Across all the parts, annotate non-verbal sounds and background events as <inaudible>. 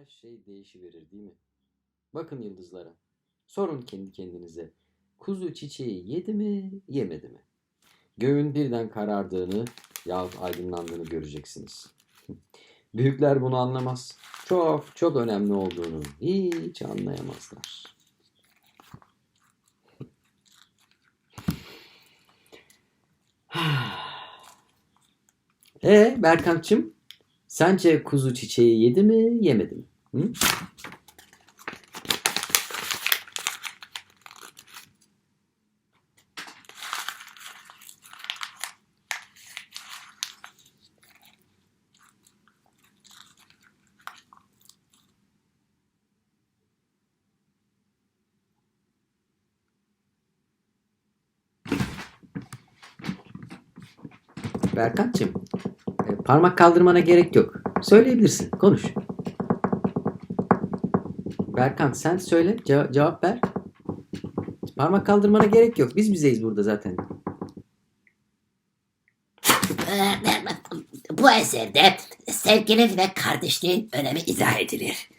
her şey değişiverir değil mi? Bakın yıldızlara. Sorun kendi kendinize. Kuzu çiçeği yedi mi, yemedi mi? Göğün birden karardığını yahut aydınlandığını göreceksiniz. <laughs> Büyükler bunu anlamaz. Çok çok önemli olduğunu hiç anlayamazlar. <sighs> E Berkant'cığım, sence kuzu çiçeği yedi mi, yemedi mi? Hı? Berkant'cığım, parmak kaldırmana gerek yok. Söyleyebilirsin, konuş. Berkant sen söyle, ce- cevap ver. Parmak kaldırmana gerek yok. Biz bizeyiz burada zaten. Bu eserde sevginin ve kardeşliğin önemi izah edilir.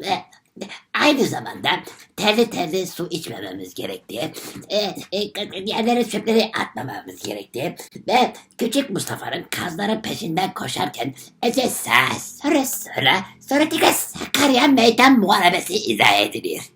Ve aynı zamanda terli terli su içmememiz gerektiği, e, e, yerlere çöpleri atmamamız gerektiği ve küçük Mustafa'nın kazların peşinden koşarken Ece sağ sonra sonra sonra tıka Sakarya meydan muharebesi izah edilir.